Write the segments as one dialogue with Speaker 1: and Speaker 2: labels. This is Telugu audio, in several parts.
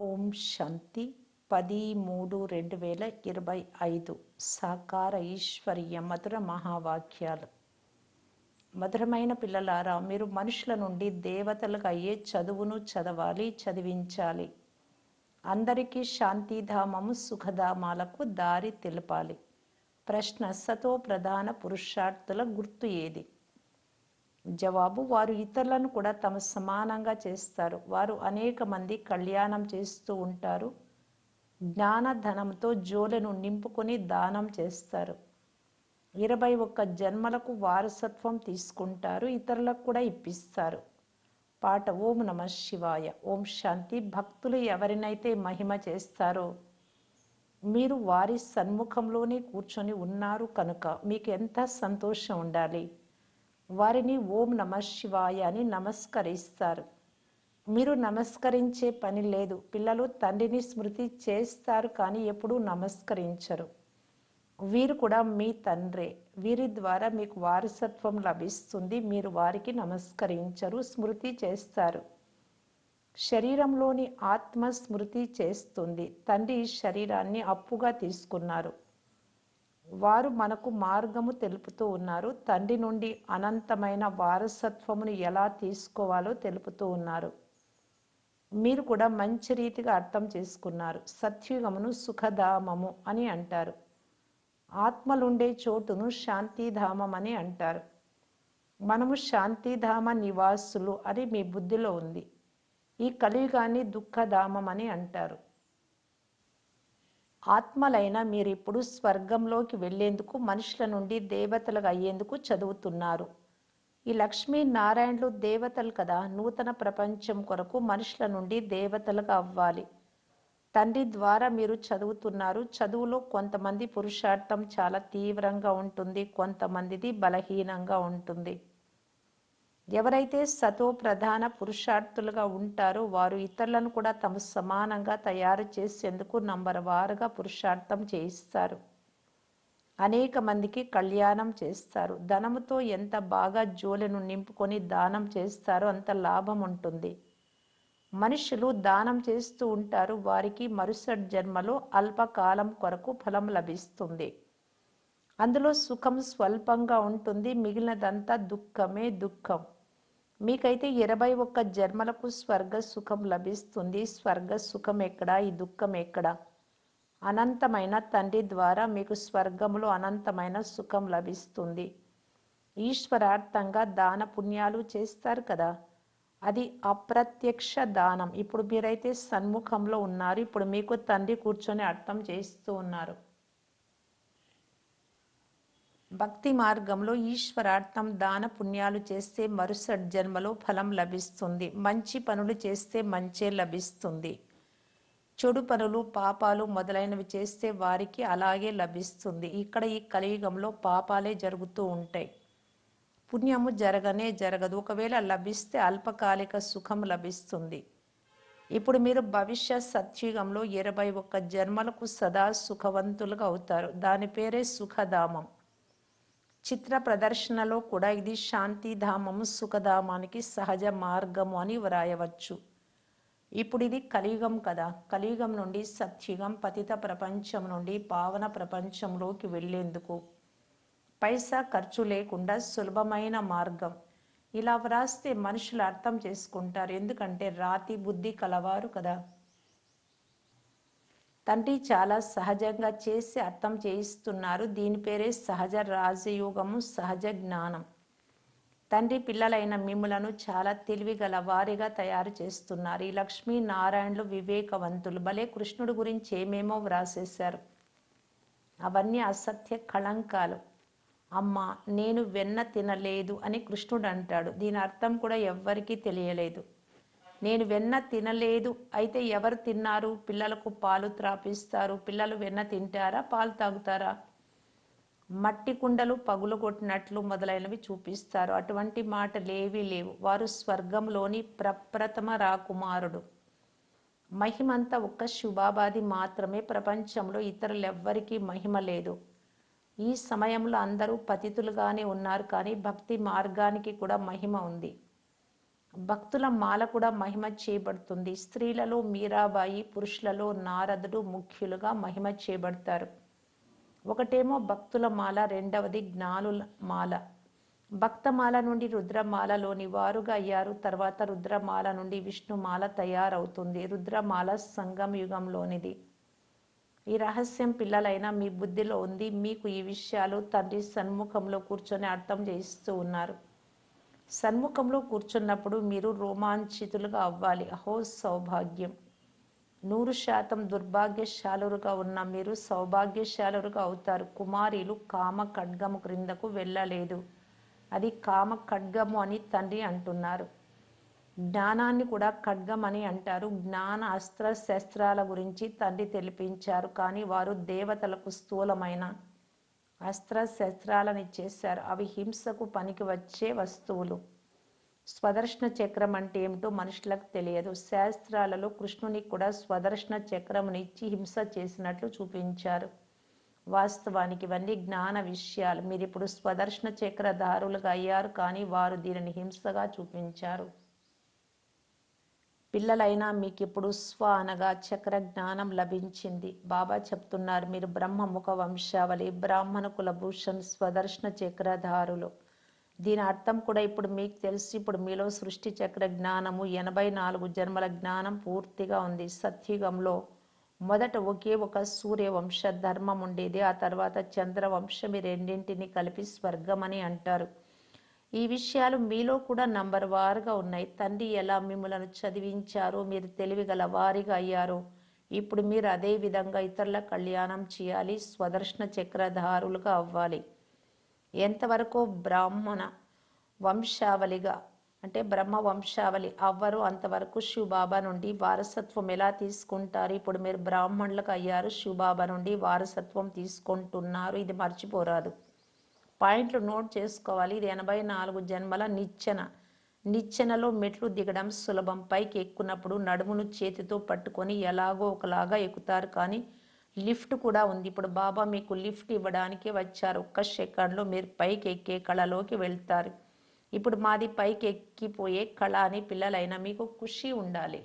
Speaker 1: ఓం శాంతి పది మూడు రెండు వేల ఇరవై ఐదు. సాకార ఈశ్వర్య మధుర మహావాక్యాలు. మధురమైన పిల్లలారా మీరు మనుషుల నుండి దేవతలకు అయ్యే చదువును చదవాలి చదివించాలి? అందరికీ శాంతిధామము సుఖధామాలకు దారి తెలపాలి. ప్రశ్న సతో ప్రధాన పురుషార్థుల గుర్తు ఏది? జవాబు వారు ఇతరులను కూడా తమ సమానంగా చేస్తారు. వారు అనేక మంది కళ్యాణం చేస్తూ ఉంటారు. జ్ఞాన ధనంతో జోలెను నింపుకొని దానం చేస్తారు. ఇరవై ఒక్క జన్మలకు వారసత్వం తీసుకుంటారు. ఇతరులకు కూడా ఇప్పిస్తారు. పాట ఓం నమ శివాయ. ఓం శాంతి. భక్తులు ఎవరినైతే మహిమ చేస్తారో మీరు వారి సన్ముఖంలోనే కూర్చొని ఉన్నారు కనుక మీకు ఎంత సంతోషం ఉండాలి? వారిని ఓం నమ శివాయ అని నమస్కరిస్తారు. మీరు నమస్కరించే పని లేదు. పిల్లలు తండ్రిని స్మృతి చేస్తారు కానీ ఎప్పుడూ నమస్కరించరు. వీరు కూడా మీ తండ్రే. వీరి ద్వారా మీకు వారసత్వం లభిస్తుంది. మీరు వారికి నమస్కరించరు స్మృతి చేస్తారు. శరీరంలోని ఆత్మ స్మృతి చేస్తుంది. తండ్రి శరీరాన్ని అప్పుగా తీసుకున్నారు. వారు మనకు మార్గము తెలుపుతూ ఉన్నారు. తండ్రి నుండి అనంతమైన వారసత్వమును ఎలా తీసుకోవాలో తెలుపుతూ ఉన్నారు. మీరు కూడా మంచి రీతిగా అర్థం చేసుకున్నారు. సత్యుగమును సుఖధామము అని అంటారు. ఆత్మలుండే చోటును శాంతిధామం అని అంటారు. మనము శాంతిధామ నివాసులు అని మీ బుద్ధిలో ఉంది. ఈ కలియుగాన్ని దుఃఖధామం అని అంటారు. ఆత్మలైన మీరిప్పుడు స్వర్గంలోకి వెళ్ళేందుకు మనుషుల నుండి దేవతలుగా అయ్యేందుకు చదువుతున్నారు. ఈ లక్ష్మీ నారాయణులు దేవతలు కదా నూతన ప్రపంచం కొరకు మనుషుల నుండి దేవతలుగా అవ్వాలి. తండ్రి ద్వారా మీరు చదువుతున్నారు. చదువులో కొంతమంది పురుషార్థం చాలా తీవ్రంగా ఉంటుంది కొంతమందిది బలహీనంగా ఉంటుంది. ఎవరైతే సతో ప్రధాన పురుషార్థులుగా ఉంటారో వారు ఇతరులను కూడా తమ సమానంగా తయారు చేసేందుకు నంబర్ వారుగా పురుషార్థం చేయిస్తారు. అనేక మందికి కళ్యాణం చేస్తారు. ధనముతో ఎంత బాగా జోలెను నింపుకొని దానం చేస్తారో అంత లాభం ఉంటుంది. మనుషులు దానం చేస్తూ ఉంటారు. వారికి మరుసటి జన్మలో అల్పకాలం కొరకు ఫలం లభిస్తుంది. అందులో సుఖం స్వల్పంగా ఉంటుంది. మిగిలినదంతా దుఃఖమే దుఃఖం. మీకైతే ఇరవై ఒక్క జన్మలకు స్వర్గ సుఖం లభిస్తుంది. స్వర్గ సుఖం ఎక్కడా? ఈ దుఃఖం ఎక్కడా? అనంతమైన తండ్రి ద్వారా మీకు స్వర్గంలో అనంతమైన సుఖం లభిస్తుంది. ఈశ్వరార్థంగా దాన పుణ్యాలు చేస్తారు కదా? అది అప్రత్యక్ష దానం. ఇప్పుడు మీరైతే సన్ముఖంలో ఉన్నారు. ఇప్పుడు మీకు తండ్రి కూర్చొని అర్థం చేస్తూ ఉన్నారు. భక్తి మార్గంలో ఈశ్వరార్థం దాన పుణ్యాలు చేస్తే మరుసటి జన్మలో ఫలం లభిస్తుంది. మంచి పనులు చేస్తే మంచే లభిస్తుంది. చెడు పనులు పాపాలు మొదలైనవి చేస్తే వారికి అలాగే లభిస్తుంది. ఇక్కడ ఈ కలియుగంలో పాపాలే జరుగుతూ ఉంటాయి. పుణ్యము జరగనే జరగదు. ఒకవేళ లభిస్తే అల్పకాలిక సుఖం లభిస్తుంది. ఇప్పుడు మీరు భవిష్య సత్యుగంలో ఇరవై ఒక్క జన్మలకు సదా సుఖవంతులుగా అవుతారు. దాని పేరే సుఖధామం. చిత్ర ప్రదర్శనలో కూడా ఇది శాంతిధామము సుఖధామానికి సహజ మార్గము అని వ్రాయవచ్చు. ఇప్పుడు ఇది కలియుగం కదా. కలియుగం నుండి సత్యుగం పతిత ప్రపంచం నుండి పావన ప్రపంచంలోకి వెళ్ళేందుకు పైసా ఖర్చు లేకుండా సులభమైన మార్గం. ఇలా వ్రాస్తే మనుషులు అర్థం చేసుకుంటారు. ఎందుకంటే రాతి బుద్ధి కలవారు కదా. తండ్రి చాలా సహజంగా చేసి అర్థం చేయిస్తున్నారు. దీని పేరే సహజ రాజయోగము సహజ జ్ఞానం. తండ్రి పిల్లలైన మిమ్ములను చాలా తెలివిగల వారిగా తయారు చేస్తున్నారు. ఈ లక్ష్మీ నారాయణులు వివేకవంతులు. భలే కృష్ణుడు గురించి ఏమేమో వ్రాసేశారు. అవన్నీ అసత్య కళంకాలు. అమ్మ నేను వెన్న తినలేదు అని కృష్ణుడు అంటాడు. దీని అర్థం కూడా ఎవ్వరికీ తెలియలేదు. నేను వెన్న తినలేదు. అయితే ఎవరు తిన్నారు? పిల్లలకు పాలు త్రాపిస్తారు. పిల్లలు వెన్న తింటారా? పాలు తాగుతారా? మట్టి కుండలు పగులు కొట్టినట్లు మొదలైనవి చూపిస్తారు. అటువంటి మాటలేవీ లేవు. వారు స్వర్గంలోని ప్రప్రథమ రాకుమారుడు. మహిమంతా ఒక్క శుభాబాది మాత్రమే. ప్రపంచంలో ఇతరులెవ్వరికీ మహిమ లేదు. ఈ సమయంలో అందరూ పతితులుగానే ఉన్నారు. కానీ భక్తి మార్గానికి కూడా మహిమ ఉంది. భక్తుల మాల కూడా మహిమ చేయబడుతుంది స్త్రీలలో మీరాబాయి పురుషులలో నారదుడు ముఖ్యులుగా మహిమ చేయబడతారు ఒకటేమో భక్తుల మాల రెండవది జ్ఞానుల మాల. భక్తమాల నుండి రుద్రమాలలోని వారుగా అయ్యారు. తర్వాత రుద్రమాల నుండి విష్ణుమాల తయారవుతుంది. రుద్రమాల సంగం యుగంలోనిది. ఈ రహస్యం పిల్లలైనా మీ బుద్ధిలో ఉంది. మీకు ఈ విషయాలు తండ్రి సన్ముఖంలో కూర్చొని అర్థం చేయిస్తూ ఉన్నారు. సన్ముఖంలో కూర్చున్నప్పుడు మీరు రోమాంచితులుగా అవ్వాలి. అహో సౌభాగ్యం. నూరు శాతం దుర్భాగ్యశాలురుగా ఉన్న మీరు సౌభాగ్యశాలురుగా అవుతారు. కుమారీలు కామ ఖడ్గము క్రిందకు వెళ్ళలేదు. అది కామ ఖడ్గము అని తండ్రి అంటున్నారు. జ్ఞానాన్ని కూడా ఖడ్గం అని అంటారు. జ్ఞాన అస్త్ర శస్త్రాల గురించి తండ్రి తెలిపించారు. కానీ వారు దేవతలకు స్థూలమైన అస్త్ర శస్త్రాలని చేశారు అవి హింసకు పనికి వచ్చే వస్తువులు. స్వదర్శన చక్రం అంటే ఏమిటో మనుషులకు తెలియదు. శాస్త్రాలలో కృష్ణుని కూడా స్వదర్శన చక్రమునిచ్చి హింస చేసినట్లు చూపించారు. వాస్తవానికి ఇవన్నీ జ్ఞాన విషయాలు. మీరు ఇప్పుడు స్వదర్శన చక్రధారులుగా అయ్యారు కానీ వారు దీనిని హింసగా చూపించారు. పిల్లలైనా మీకు ఇప్పుడు స్వ అనగా చక్ర జ్ఞానం లభించింది. బాబా చెప్తున్నారు మీరు బ్రహ్మముఖ వంశావళి బ్రాహ్మణ కులభూషణ్ స్వదర్శన చక్రధారులు. దీని అర్థం కూడా ఇప్పుడు మీకు తెలిసి. ఇప్పుడు మీలో సృష్టి చక్ర జ్ఞానము ఎనభై నాలుగు జన్మల జ్ఞానం పూర్తిగా ఉంది. సత్యుగంలో మొదట ఒకే ఒక సూర్యవంశ ధర్మం ఉండేది. ఆ తర్వాత చంద్రవంశం ఈ రెండింటిని కలిపి స్వర్గం అని అంటారు. ఈ విషయాలు మీలో కూడా నంబర్ వారుగా ఉన్నాయి. తండ్రి ఎలా మిమ్మలను చదివించారో మీరు తెలివిగల వారిగా అయ్యారో ఇప్పుడు మీరు అదే విధంగా ఇతరుల కళ్యాణం చేయాలి స్వదర్శన చక్రధారులుగా అవ్వాలి. ఎంతవరకు బ్రాహ్మణ వంశావళిగా అంటే బ్రహ్మ వంశావళి అవ్వరు అంతవరకు శివబాబా నుండి వారసత్వం ఎలా తీసుకుంటారు? ఇప్పుడు మీరు బ్రాహ్మణులకు అయ్యారు శివబాబా నుండి వారసత్వం తీసుకుంటున్నారు. ఇది మర్చిపోరాదు. పాయింట్లు నోట్ చేసుకోవాలి. ఇది ఎనభై నాలుగు జన్మల నిచ్చెన. నిచ్చెనలో మెట్లు దిగడం సులభం. పైకి ఎక్కున్నప్పుడు నడుమును చేతితో పట్టుకొని ఎలాగో ఒకలాగా ఎక్కుతారు కానీ లిఫ్ట్ కూడా ఉంది. ఇప్పుడు బాబా మీకు లిఫ్ట్ ఇవ్వడానికి వచ్చారు. ఒక్క సెకండ్లో మీరు పైకి ఎక్కే కళలోకి వెళ్తారు. ఇప్పుడు మాది పైకి ఎక్కిపోయే కళ అని పిల్లలైనా మీకు ఖుషి ఉండాలి.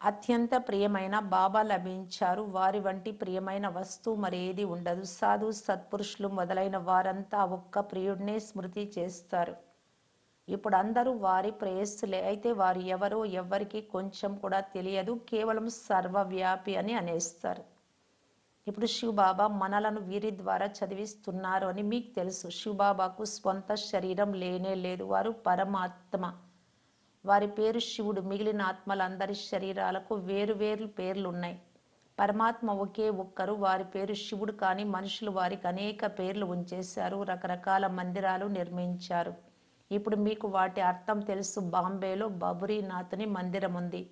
Speaker 1: అత్యంత ప్రియమైన బాబా లభించారు. వారి వంటి ప్రియమైన వస్తువు మరేది ఉండదు. సాధు సత్పురుషులు మొదలైన వారంతా ఒక్క ప్రియుడినే స్మృతి చేస్తారు. ఇప్పుడు అందరూ వారి ప్రేయస్సులే. అయితే వారు ఎవరో ఎవ్వరికి కొంచెం కూడా తెలియదు. కేవలం సర్వవ్యాపి అని అనేస్తారు. ఇప్పుడు శివబాబా మనలను వీరి ద్వారా చదివిస్తున్నారు అని మీకు తెలుసు. శివబాబాకు స్వంత శరీరం లేనే లేదు. వారు పరమాత్మ. వారి పేరు శివుడు. మిగిలిన ఆత్మలందరి శరీరాలకు వేరు వేరు పేర్లు ఉన్నాయి పరమాత్మ ఒకే ఒక్కరు వారి పేరు శివుడు కానీ మనుషులు వారికి అనేక పేర్లు ఉంచేశారు రకరకాల మందిరాలు నిర్మించారు. ఇప్పుడు మీకు వాటి అర్థం తెలుసు. బాంబేలో బబురీనాథుని మందిరం ఉంది.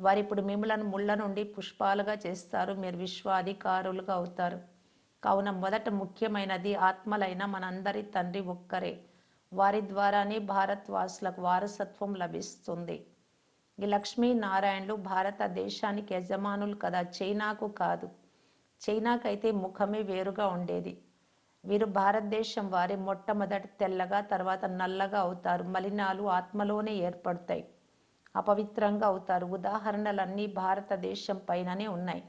Speaker 1: వారు ఇప్పుడు మిమ్మలను ముళ్ళ నుండి పుష్పాలుగా చేస్తారు. మీరు విశ్వాధికారులుగా అవుతారు. కావున మొదట ముఖ్యమైనది ఆత్మలైన మనందరి తండ్రి ఒక్కరే. వారి ద్వారానే భారత్వాసులకు వారసత్వం లభిస్తుంది. ఈ లక్ష్మీనారాయణలు భారతదేశానికి యజమానులు కదా చైనాకు కాదు. చైనాకైతే ముఖమే వేరుగా ఉండేది. వీరు భారతదేశం వారి మొట్టమొదటి తెల్లగా తర్వాత నల్లగా అవుతారు. మలినాలు ఆత్మలోనే ఏర్పడతాయి. అపవిత్రంగా అవుతారు. ఉదాహరణలన్నీ భారతదేశం పైననే ఉన్నాయి.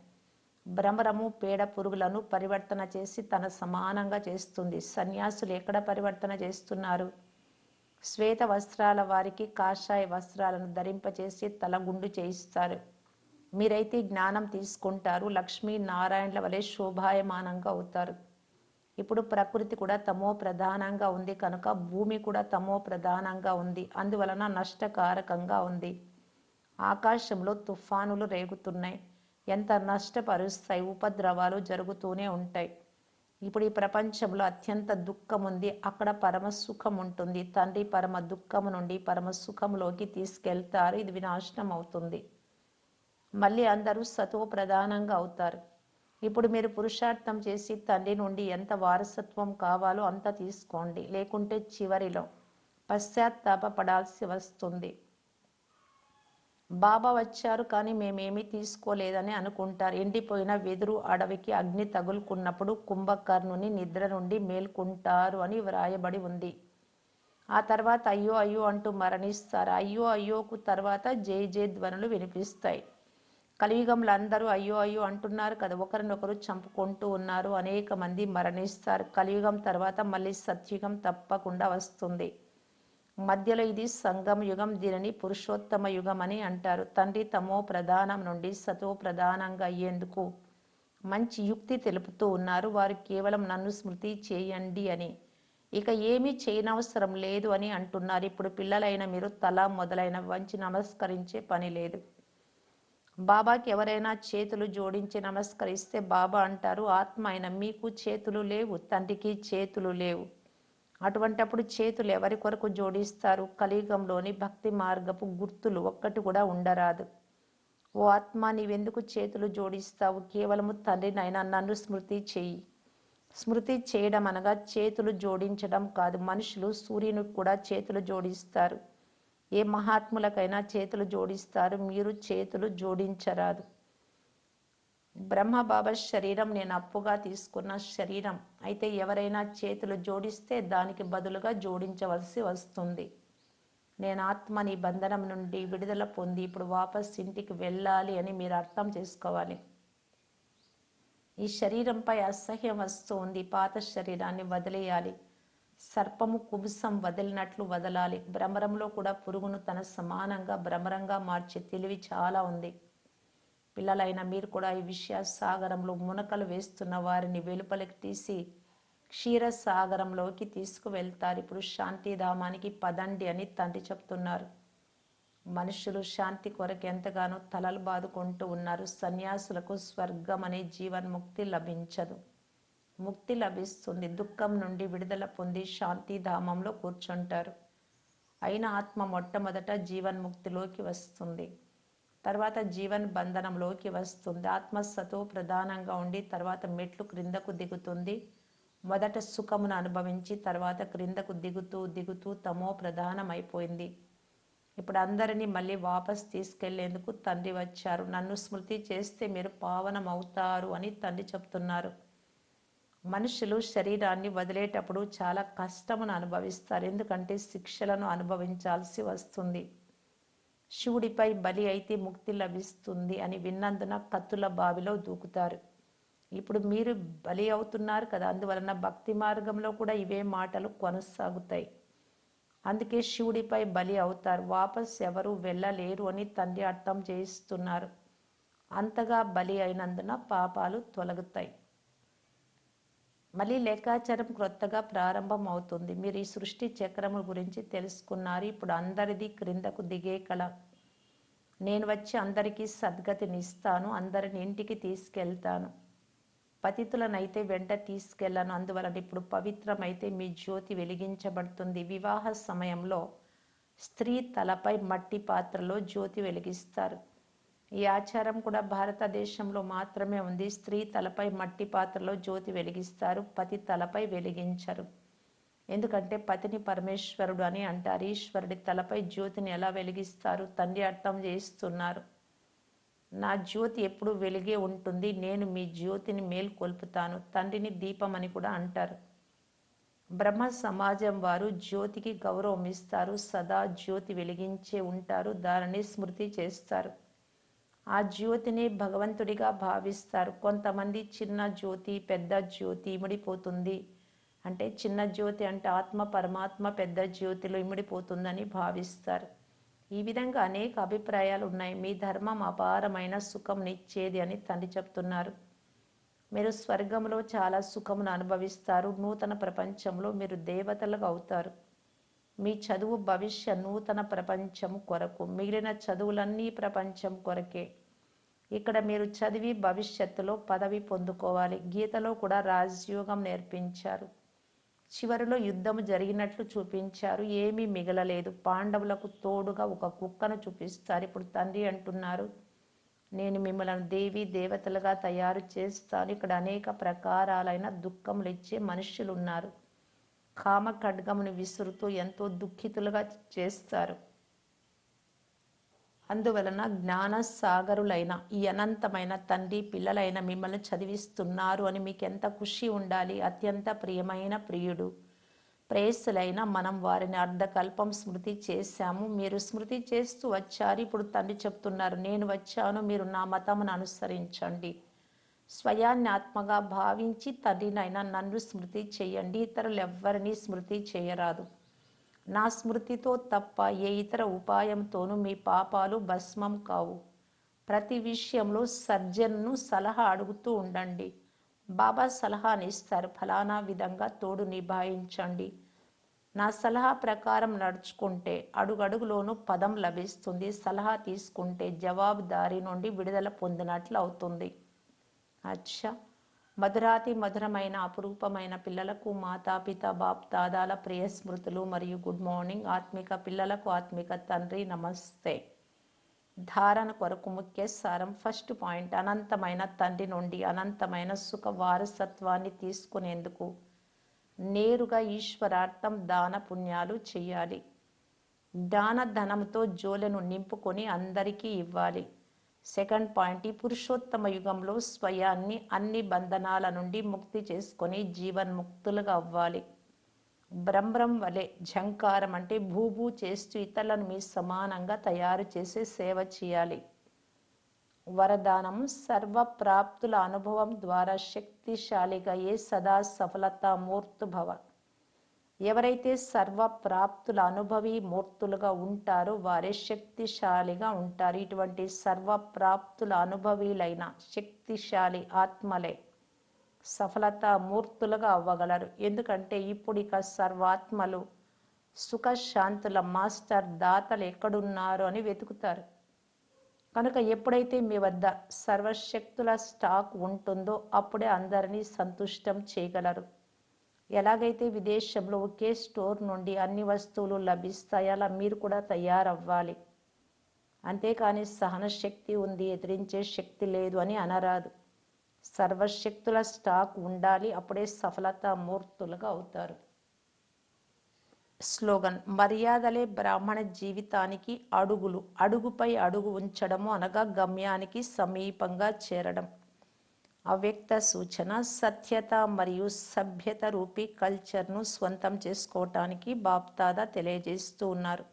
Speaker 1: భ్రమరము పేడ పురుగులను పరివర్తన చేసి తన సమానంగా చేస్తుంది. సన్యాసులు ఎక్కడ పరివర్తన చేస్తున్నారు? శ్వేత వస్త్రాల వారికి కాషాయ వస్త్రాలను ధరింపచేసి తలగుండు చేయిస్తారు. మీరైతే జ్ఞానం తీసుకుంటారు. లక్ష్మీ నారాయణల వలె శోభాయమానంగా అవుతారు. ఇప్పుడు ప్రకృతి కూడా తమో ప్రధానంగా ఉంది కనుక భూమి కూడా తమో ప్రధానంగా ఉంది. అందువలన నష్టకారకంగా ఉంది. ఆకాశంలో తుఫానులు రేగుతున్నాయి. ఎంత నష్టపరుస్తాయి ఉపద్రవాలు జరుగుతూనే ఉంటాయి. ఇప్పుడు ఈ ప్రపంచంలో అత్యంత దుఃఖం ఉంది అక్కడ పరమ సుఖం ఉంటుంది తండ్రి పరమ దుఃఖము నుండి పరమ సుఖంలోకి తీసుకెళ్తారు. ఇది వినాశనం అవుతుంది మళ్ళీ అందరూ సతో ప్రధానంగా అవుతారు. ఇప్పుడు మీరు పురుషార్థం చేసి తండ్రి నుండి ఎంత వారసత్వం కావాలో అంత తీసుకోండి. లేకుంటే చివరిలో పశ్చాత్తాపడాల్సి వస్తుంది. బాబా వచ్చారు కానీ మేమేమీ తీసుకోలేదని అనుకుంటారు. ఎండిపోయిన వెదురు అడవికి అగ్ని తగులుకున్నప్పుడు కుంభకర్ణుని నిద్ర నుండి మేల్కుంటారు అని వ్రాయబడి ఉంది. ఆ తర్వాత అయ్యో అయ్యో అంటూ మరణిస్తారు. అయ్యో అయ్యోకు తర్వాత జై జై ధ్వనులు వినిపిస్తాయి. కలియుగంలో అందరూ అయ్యో అయ్యో అంటున్నారు కదా ఒకరినొకరు చంపుకుంటూ ఉన్నారు. అనేక మంది మరణిస్తారు. కలియుగం తర్వాత మళ్ళీ సత్యుగం తప్పకుండా వస్తుంది. మధ్యలో ఇది సంగమ యుగం దీనిని పురుషోత్తమ యుగం అని అంటారు. తండ్రి తమో ప్రధానం నుండి సతో ప్రధానంగా అయ్యేందుకు మంచి యుక్తి తెలుపుతూ ఉన్నారు. వారు కేవలం నన్ను స్మృతి చేయండి అని. ఇక ఏమీ చేయనవసరం లేదు అని అంటున్నారు. ఇప్పుడు పిల్లలైన మీరు తల మొదలైన వంచి నమస్కరించే పని లేదు. బాబాకి ఎవరైనా చేతులు జోడించి నమస్కరిస్తే బాబా అంటారు ఆత్మ అయిన మీకు చేతులు లేవు తండ్రికి చేతులు లేవు. అటువంటప్పుడు చేతులు ఎవరి కొరకు జోడిస్తారు? కలియుగంలోని భక్తి మార్గపు గుర్తులు ఒక్కటి కూడా ఉండరాదు. ఓ ఆత్మ నీవెందుకు చేతులు జోడిస్తావు? కేవలము తండ్రినైనా నన్ను స్మృతి చెయ్యి స్మృతి చేయడం అనగా చేతులు జోడించడం కాదు. మనుషులు సూర్యునికి కూడా చేతులు జోడిస్తారు. ఏ మహాత్ములకైనా చేతులు జోడిస్తారు. మీరు చేతులు జోడించరాదు. బ్రహ్మ బాబా శరీరం నేను అప్పుగా తీసుకున్న శరీరం. అయితే ఎవరైనా చేతులు జోడిస్తే దానికి బదులుగా జోడించవలసి వస్తుంది. నేను ఆత్మని బంధనం నుండి విడుదల పొంది ఇప్పుడు వాపస్ ఇంటికి వెళ్ళాలి అని మీరు అర్థం చేసుకోవాలి. ఈ శరీరంపై అసహ్యం వస్తుంది పాత శరీరాన్ని వదిలేయాలి. సర్పము కుబుసం వదిలినట్లు వదలాలి. భ్రమరంలో కూడా పురుగును తన సమానంగా భ్రమరంగా మార్చే తెలివి చాలా ఉంది. పిల్లలైన మీరు కూడా ఈ విషయ సాగరంలో మునకలు వేస్తున్న వారిని వెలుపలికి తీసి క్షీర సాగరంలోకి తీసుకువెళ్తారు. ఇప్పుడు శాంతిధామానికి పదండి అని తండ్రి చెప్తున్నారు. మనుషులు శాంతి కొరకు ఎంతగానో తలలు బాదుకుంటూ ఉన్నారు. సన్యాసులకు స్వర్గం అనే జీవన్ముక్తి లభించదు. ముక్తి లభిస్తుంది. దుఃఖం నుండి విడుదల పొంది శాంతిధామంలో కూర్చుంటారు. అయిన ఆత్మ మొట్టమొదట జీవన్ముక్తిలోకి వస్తుంది. తర్వాత జీవన్ బంధనంలోకి వస్తుంది. ఆత్మసతో ప్రధానంగా ఉండి తర్వాత మెట్లు క్రిందకు దిగుతుంది. మొదట సుఖమును అనుభవించి తర్వాత క్రిందకు దిగుతూ దిగుతూ తమో ప్రధానం అయిపోయింది ఇప్పుడు అందరినీ మళ్ళీ వాపస్ తీసుకెళ్ళేందుకు తండ్రి వచ్చారు. నన్ను స్మృతి చేస్తే మీరు పావనం అవుతారు అని తండ్రి చెప్తున్నారు. మనుషులు శరీరాన్ని వదిలేటప్పుడు చాలా కష్టమును అనుభవిస్తారు. ఎందుకంటే శిక్షలను అనుభవించాల్సి వస్తుంది. శివుడిపై బలి అయితే ముక్తి లభిస్తుంది అని విన్నందున కత్తుల బావిలో దూకుతారు. ఇప్పుడు మీరు బలి అవుతున్నారు కదా అందువలన భక్తి మార్గంలో కూడా ఇవే మాటలు కొనసాగుతాయి. అందుకే శివుడిపై బలి అవుతారు. వాపస్ ఎవరు వెళ్ళలేరు అని తండ్రి అర్థం చేయిస్తున్నారు. అంతగా బలి అయినందున పాపాలు తొలగుతాయి. మళ్ళీ లెక్కాచారం క్రొత్తగా ప్రారంభం అవుతుంది మీరు ఈ సృష్టి చక్రము గురించి తెలుసుకున్నారు. ఇప్పుడు అందరిది క్రిందకు దిగే కళ. నేను వచ్చి అందరికీ సద్గతిని ఇస్తాను. అందరిని ఇంటికి తీసుకెళ్తాను. పతితులనైతే వెంట తీసుకెళ్ళాను అందువలన ఇప్పుడు పవిత్రమైతే మీ జ్యోతి వెలిగించబడుతుంది. వివాహ సమయంలో స్త్రీ తలపై మట్టి పాత్రలో జ్యోతి వెలిగిస్తారు. ఈ ఆచారం కూడా భారతదేశంలో మాత్రమే ఉంది. స్త్రీ తలపై మట్టి పాత్రలో జ్యోతి వెలిగిస్తారు. పతి తలపై వెలిగించరు. ఎందుకంటే పతిని పరమేశ్వరుడు అని అంటారు. ఈశ్వరుడి తలపై జ్యోతిని ఎలా వెలిగిస్తారు? తండ్రి అర్థం చేస్తున్నారు. నా జ్యోతి ఎప్పుడు వెలిగే ఉంటుంది. నేను మీ జ్యోతిని మేల్కొల్పుతాను. తండ్రిని దీపం అని కూడా అంటారు. బ్రహ్మ సమాజం వారు జ్యోతికి గౌరవం ఇస్తారు. సదా జ్యోతి వెలిగించే ఉంటారు. దానిని స్మృతి చేస్తారు. ఆ జ్యోతిని భగవంతుడిగా భావిస్తారు. కొంతమంది చిన్న జ్యోతి పెద్ద జ్యోతి ఇమిడిపోతుంది. అంటే చిన్న జ్యోతి అంటే ఆత్మ పరమాత్మ పెద్ద జ్యోతిలో ఇమిడిపోతుందని భావిస్తారు. ఈ విధంగా అనేక అభిప్రాయాలు ఉన్నాయి. మీ ధర్మం అపారమైన సుఖం నిచ్చేది అని తండ్రి చెప్తున్నారు. మీరు స్వర్గంలో చాలా సుఖమును అనుభవిస్తారు. నూతన ప్రపంచంలో మీరు దేవతలుగా అవుతారు. మీ చదువు భవిష్య నూతన ప్రపంచం కొరకు మిగిలిన చదువులన్నీ ప్రపంచం కొరకే. ఇక్కడ మీరు చదివి భవిష్యత్తులో పదవి పొందుకోవాలి. గీతలో కూడా రాజయోగం నేర్పించారు. చివరిలో యుద్ధం జరిగినట్లు చూపించారు. ఏమీ మిగలలేదు. పాండవులకు తోడుగా ఒక కుక్కను చూపిస్తారు. ఇప్పుడు తండ్రి అంటున్నారు నేను మిమ్మల్ని దేవి దేవతలుగా తయారు చేస్తాను. ఇక్కడ అనేక ప్రకారాలైన దుఃఖములు ఇచ్చే మనుషులు ఉన్నారు కామ ఖడ్గమును విసురుతూ ఎంతో దుఃఖితులుగా చేస్తారు. అందువలన జ్ఞాన సాగరులైన ఈ అనంతమైన తండ్రి పిల్లలైన మిమ్మల్ని చదివిస్తున్నారు అని మీకు ఎంత ఖుషి ఉండాలి? అత్యంత ప్రియమైన ప్రియుడు ప్రేయస్సులైన మనం వారిని అర్ధకల్పం స్మృతి చేశాము. మీరు స్మృతి చేస్తూ వచ్చారు. ఇప్పుడు తండ్రి చెప్తున్నారు నేను వచ్చాను మీరు నా మతమును అనుసరించండి. స్వయాన్యాత్మగా భావించి తండ్రినైనా నన్ను స్మృతి చేయండి. ఇతరులు ఎవ్వరినీ స్మృతి చేయరాదు. నా స్మృతితో తప్ప ఏ ఇతర ఉపాయంతోనూ మీ పాపాలు భస్మం కావు. ప్రతి విషయంలో సర్జన్ను సలహా అడుగుతూ ఉండండి. బాబా సలహాని ఇస్తారు ఫలానా విధంగా తోడు నిభాయించండి. నా సలహా ప్రకారం నడుచుకుంటే అడుగడుగులోనూ పదం లభిస్తుంది. సలహా తీసుకుంటే జవాబుదారీ నుండి విడుదల పొందినట్లు అవుతుంది. అచ్చా మధురాతి మధురమైన అపురూపమైన పిల్లలకు మాతా పిత బాప్ దాదాల ప్రియ స్మృతులు మరియు గుడ్ మార్నింగ్ ఆత్మిక పిల్లలకు ఆత్మిక తండ్రి నమస్తే. ధారణ కొరకు ముఖ్య సారం ఫస్ట్ పాయింట్ అనంతమైన తండ్రి నుండి అనంతమైన సుఖ వారసత్వాన్ని తీసుకునేందుకు నేరుగా ఈశ్వరార్థం దాన పుణ్యాలు చేయాలి. దాన ధనంతో జోలెను నింపుకొని అందరికీ ఇవ్వాలి. సెకండ్ పాయింట్ ఈ పురుషోత్తమ యుగంలో స్వయాన్ని అన్ని బంధనాల నుండి ముక్తి చేసుకొని జీవన్ముక్తులుగా అవ్వాలి. బ్రహ్మం వలె ఝంకారం అంటే భూభూ చేస్తూ ఇతరులను మీ సమానంగా తయారు చేసి సేవ చేయాలి. వరదానం సర్వప్రాప్తుల అనుభవం ద్వారా శక్తిశాలిగా ఏ సదా సఫలత మూర్తుభవ ఎవరైతే సర్వప్రాప్తుల అనుభవి మూర్తులుగా ఉంటారో వారే శక్తిశాలిగా ఉంటారు. ఇటువంటి సర్వప్రాప్తుల అనుభవీలైన శక్తిశాలి ఆత్మలే సఫలత మూర్తులుగా అవ్వగలరు. ఎందుకంటే ఇప్పుడు ఇక సర్వాత్మలు సుఖశాంతుల మాస్టర్ దాతలు ఎక్కడున్నారు అని వెతుకుతారు. కనుక ఎప్పుడైతే మీ వద్ద సర్వశక్తుల స్టాక్ ఉంటుందో అప్పుడే అందరినీ సంతుష్టం చేయగలరు. ఎలాగైతే విదేశంలో ఒకే స్టోర్ నుండి అన్ని వస్తువులు లభిస్తాయి అలా మీరు కూడా తయారవ్వాలి. అంతేకాని సహన శక్తి ఉంది ఎదిరించే శక్తి లేదు అని అనరాదు. సర్వశక్తుల స్టాక్ ఉండాలి అప్పుడే సఫలత మూర్తులుగా అవుతారు. స్లోగన్ మర్యాదలే బ్రాహ్మణ జీవితానికి అడుగులు అడుగుపై అడుగు ఉంచడము అనగా గమ్యానికి సమీపంగా చేరడం. అవ్యక్త సూచన సత్యత మరియు సభ్యత రూపీ కల్చర్ను స్వంతం చేసుకోవటానికి బాప్తాదా తెలియజేస్తూ ఉన్నారు.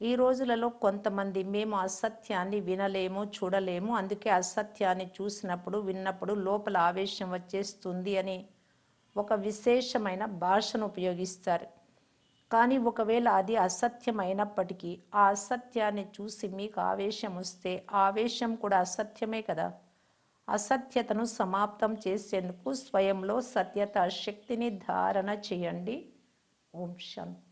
Speaker 1: ఈ రోజులలో కొంతమంది మేము అసత్యాన్ని వినలేము చూడలేము అందుకే అసత్యాన్ని చూసినప్పుడు విన్నప్పుడు లోపల ఆవేశం వచ్చేస్తుంది అని ఒక విశేషమైన భాషను ఉపయోగిస్తారు. కానీ ఒకవేళ అది అసత్యమైనప్పటికీ ఆ అసత్యాన్ని చూసి మీకు ఆవేశం వస్తే ఆవేశం కూడా అసత్యమే కదా? అసత్యతను సమాప్తం చేసేందుకు స్వయంలో సత్యత శక్తిని ధారణ చేయండి. ఓం శాంతి.